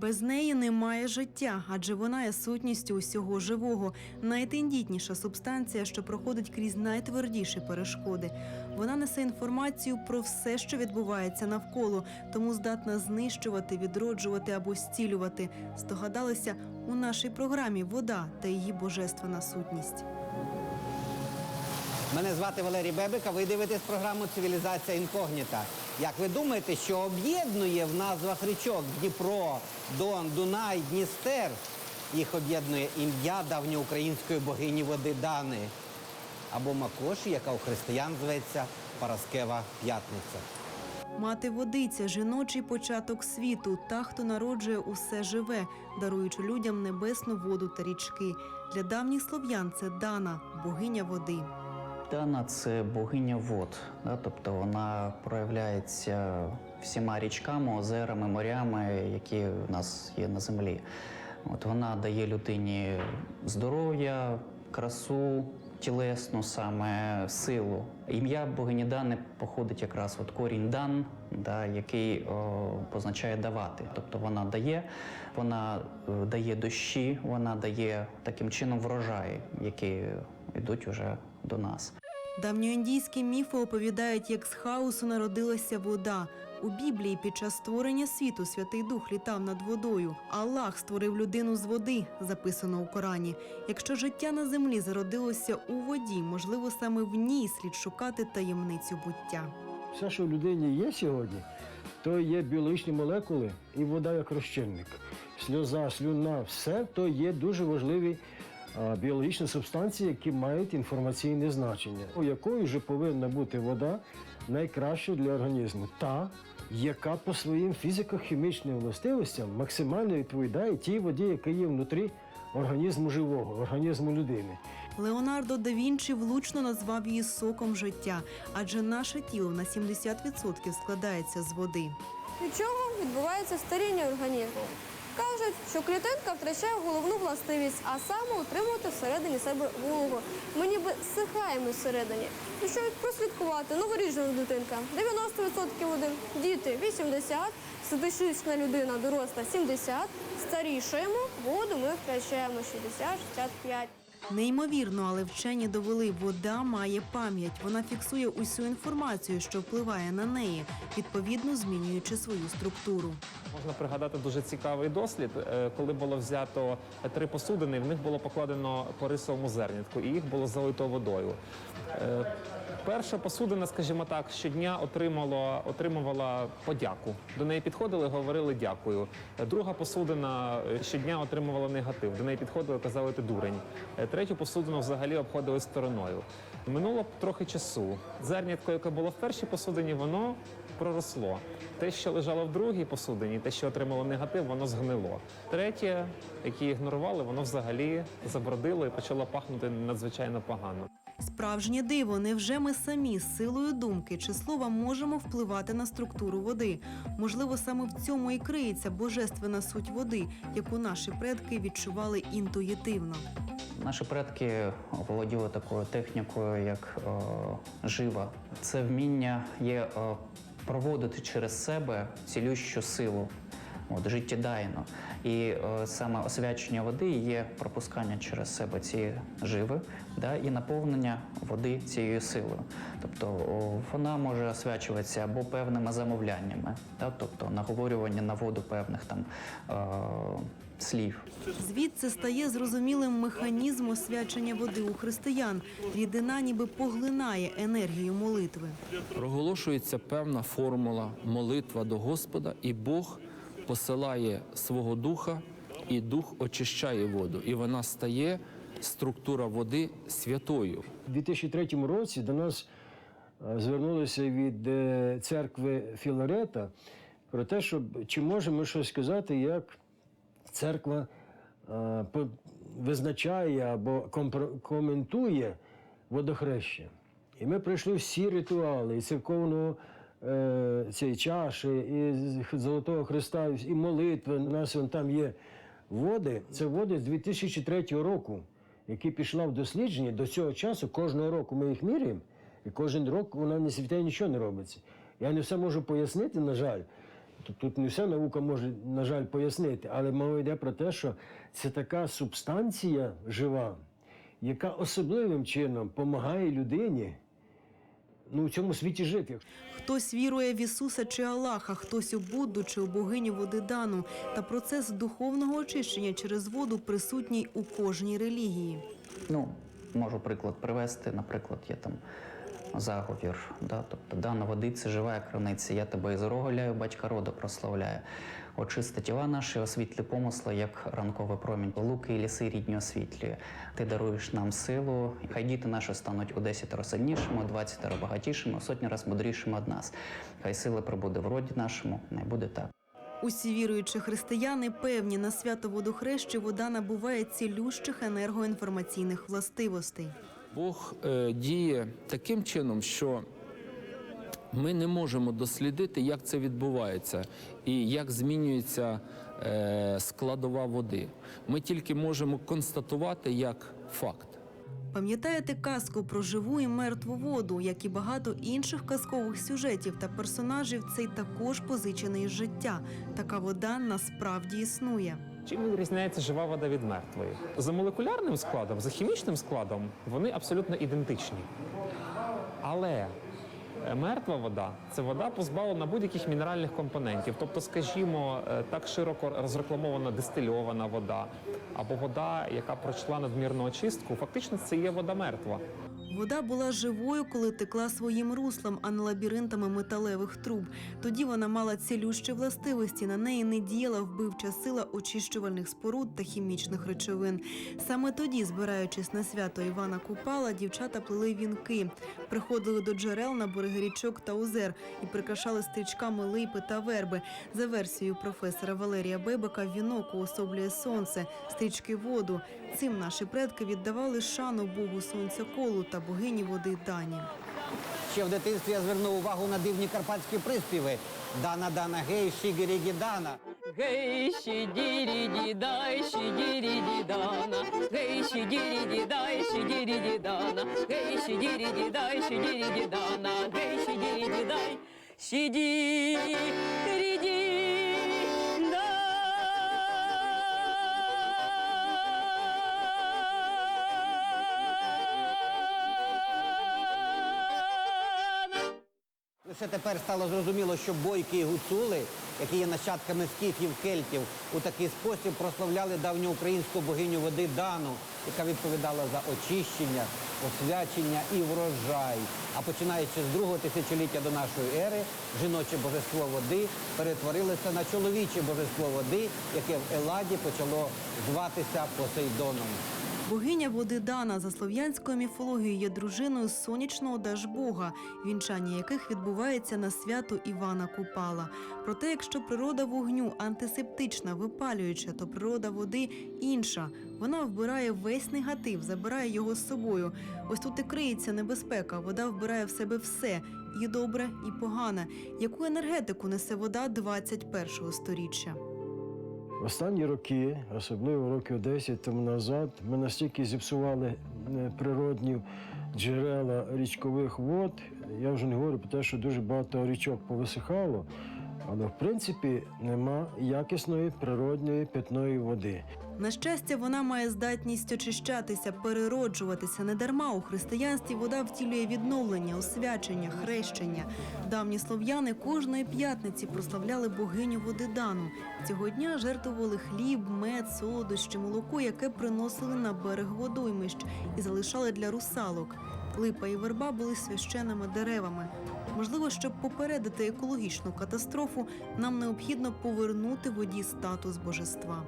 Без неї немає життя, адже вона є сутністю усього живого, найтендітніша субстанція, що проходить крізь найтвердіші перешкоди. Вона несе інформацію про все, що відбувається навколо, тому здатна знищувати, відроджувати або зцілювати. Здогадалися у нашій програмі Вода та її божественна сутність. Мене звати Валерій Бебик, а ви дивитесь програму Цивілізація інкогніта. Як ви думаєте, що об'єднує в назвах річок Дніпро, Дон, Дунай, Дністер? Їх об'єднує ім'я давньоукраїнської богині води Дани або Макоші, яка у християн зветься Параскева П'ятниця. Мати водиця, жіночий початок світу, та, хто народжує усе живе, даруючи людям небесну воду та річки. Для давніх слов'ян це Дана, богиня води. Дана це богиня вод, да? тобто вона проявляється всіма річками, озерами, морями, які в нас є на землі. От вона дає людині здоров'я, красу, тілесну саме силу. Ім'я богині Дани походить якраз от корінь дан, да, який о, позначає давати. Тобто вона дає, вона е, дає дощі, вона дає таким чином врожаї, які йдуть уже до нас. Давньоіндійські міфи оповідають, як з хаосу народилася вода. У Біблії під час створення світу Святий Дух літав над водою. Аллах створив людину з води, записано у Корані. Якщо життя на землі зародилося у воді, можливо, саме в ній слід шукати таємницю буття. Все, що в людині є сьогодні, то є біологічні молекули і вода як розчинник. Сльоза, слюна, все то є дуже важливі біологічні субстанції, які мають інформаційне значення. У якою ж повинна бути вода найкраща для організму? Та, яка по своїм фізико-хімічним властивостям максимально відповідає тій воді, яка є внутрі організму живого, організму людини. Леонардо да Вінчі влучно назвав її соком життя, адже наше тіло на 70% складається з води. Від чого відбувається старіння організму? Кажуть, що клітинка втрачає головну властивість, а саме утримувати всередині себе вологу. Ми ніби сихаємо всередині. І що прослідкувати? Новоріджена дитинка 90% води, діти 80%, сидишична людина доросла 70, старішаємо, воду ми втрачаємо 60-65. Неймовірно, але вчені довели, вода має пам'ять. Вона фіксує усю інформацію, що впливає на неї, відповідно змінюючи свою структуру. Можна пригадати дуже цікавий дослід, е, коли було взято три посудини, в них було покладено по рисовому зернятку, і їх було залито водою. Перша посудина, скажімо так, щодня отримала, отримувала подяку. До неї підходили, говорили дякую. Друга посудина е, щодня отримувала негатив. До неї підходили, казали ти дурень. Е, Третю посудину взагалі обходили стороною. Минуло трохи часу. Зернятко, яке було в першій посудині, воно проросло. Те, що лежало в другій посудині, те, що отримало негатив, воно згнило. Третє, яке ігнорували, воно взагалі забродило і почало пахнути надзвичайно погано. Справжнє диво, невже ми самі з силою думки чи слова можемо впливати на структуру води? Можливо, саме в цьому і криється божественна суть води, яку наші предки відчували інтуїтивно. Наші предки володіли такою технікою, як е, жива. Це вміння є е, проводити через себе цілющу силу, от, життєдайно. І е, саме освячення води є пропускання через себе цієї живи да, і наповнення води цією силою. Тобто о, вона може освячуватися або певними замовляннями, да, тобто наговорювання на воду певних там е, слів. Звідси стає зрозумілим механізм освячення води у християн. Рідина ніби поглинає енергію молитви. проголошується певна формула молитва до Господа, і Бог посилає свого духа, і дух очищає воду, і вона стає структура води святою. У 2003 році до нас е, звернулися від е, церкви Філарета про те, щоб чи можемо щось сказати, як церква е, визначає або коментує водохреща. І ми пройшли всі ритуали і церковного е, цієї чаші, і Золотого Христа, і молитви. У нас вон там є води. Це води з 2003 року, які пішла в дослідження до цього часу. Кожного року ми їх міряємо, і кожен рік вона не світає, нічого не робиться. Я не все можу пояснити, на жаль. Тут, не вся наука може, на жаль, пояснити, але мова йде про те, що це така субстанція жива, яка особливим чином допомагає людині ну, у цьому світі жити. Хтось вірує в Ісуса чи Аллаха, хтось у Будду чи у богиню води Дану. Та процес духовного очищення через воду присутній у кожній релігії. Ну, можу приклад привести. Наприклад, є там заговір. Да? Тобто дана води це жива криниця. Я тебе із роголяю, батька роду прославляю. Очисти тіла наші, освітлі помисли, як ранковий промінь. Луки і ліси рідні освітлює. Ти даруєш нам силу. Хай діти наші стануть у 10 раз сильнішими, у 20 раз багатішими, у сотні раз мудрішими від нас. Хай сила прибуде в роді нашому, не буде так. Усі віруючі християни певні на свято водохрещі вода набуває цілющих енергоінформаційних властивостей. Бог е, діє таким чином, що ми не можемо дослідити, як це відбувається і як змінюється е, складова води. Ми тільки можемо констатувати як факт. Пам'ятаєте казку про живу і мертву воду, як і багато інших казкових сюжетів та персонажів, цей також позичений життя. Така вода насправді існує. Чим відрізняється жива вода від мертвої? За молекулярним складом, за хімічним складом вони абсолютно ідентичні. Але мертва вода це вода позбавлена будь-яких мінеральних компонентів. Тобто, скажімо, е, так широко розрекламована дистильована вода або вода, яка пройшла надмірну очистку, фактично це є вода мертва. Вода була живою, коли текла своїм руслом, а не лабіринтами металевих труб. Тоді вона мала цілющі властивості. На неї не діяла вбивча сила очищувальних споруд та хімічних речовин. Саме тоді, збираючись на свято Івана Купала, дівчата плели вінки, приходили до джерел на береги річок та озер і прикрашали стрічками липи та верби. За версією професора Валерія Бебека, вінок уособлює сонце, стрічки воду. Цим наші предки віддавали шану Богу сонця колу та богині води Дані. Ще в дитинстві я звернув увагу на дивні карпатські приспіви. Дана, дана, гей, шігері, дана. Гей, щидірі дай, щидірі дана, гей, щидірі дай, щидірі дана, гей, щидірі дай, щидірі дана, гей, щидірі дай, щидірі Лише тепер стало зрозуміло, що бойки і гуцули, які є нащадками скіфів, кельтів, у такий спосіб прославляли давньоукраїнську богиню води Дану, яка відповідала за очищення, освячення і врожай. А починаючи з другого тисячоліття до нашої ери, жіноче божество води перетворилося на чоловіче божество води, яке в Еладі почало зватися Посейдоном. Богиня води Дана за слов'янською міфологією є дружиною сонячного дажбога, вінчання яких відбувається на свято Івана Купала. Проте, якщо природа вогню антисептична, випалююча, то природа води інша. Вона вбирає весь негатив, забирає його з собою. Ось тут і криється небезпека. Вода вбирає в себе все і добре, і погане. Яку енергетику несе вода 21-го сторіччя? Останні роки, особливо років 10 тому назад, ми настільки зіпсували е, природні джерела річкових вод. Я вже не говорю про те, що дуже багато річок повисихало, але в принципі нема якісної природньої питної води. На щастя, вона має здатність очищатися, перероджуватися. Недарма у християнстві вода втілює відновлення, освячення, хрещення. Давні слов'яни кожної п'ятниці прославляли богиню води Дану. Цього дня жертвували хліб, мед, солодощі, молоко, яке приносили на берег водоймищ і залишали для русалок. Липа і верба були священними деревами. Можливо, щоб попередити екологічну катастрофу, нам необхідно повернути воді статус божества.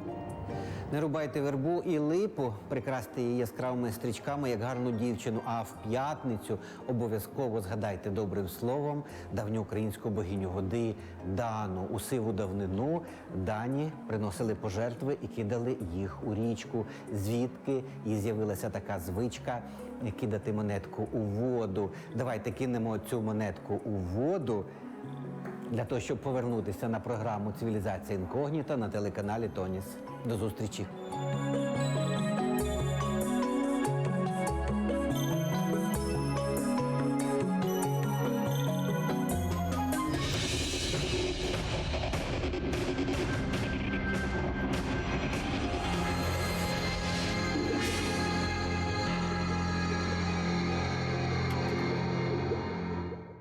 Не рубайте вербу і липу, прикрасьте її яскравими стрічками, як гарну дівчину. А в п'ятницю обов'язково згадайте добрим словом давньоукраїнську богиню води Дану. У сиву давнину дані приносили пожертви і кидали їх у річку. Звідки і з'явилася така звичка кидати монетку у воду. Давайте кинемо цю монетку у воду. Для того, щоб повернутися на програму Цивілізація інкогніта на телеканалі Тоніс. До зустрічі.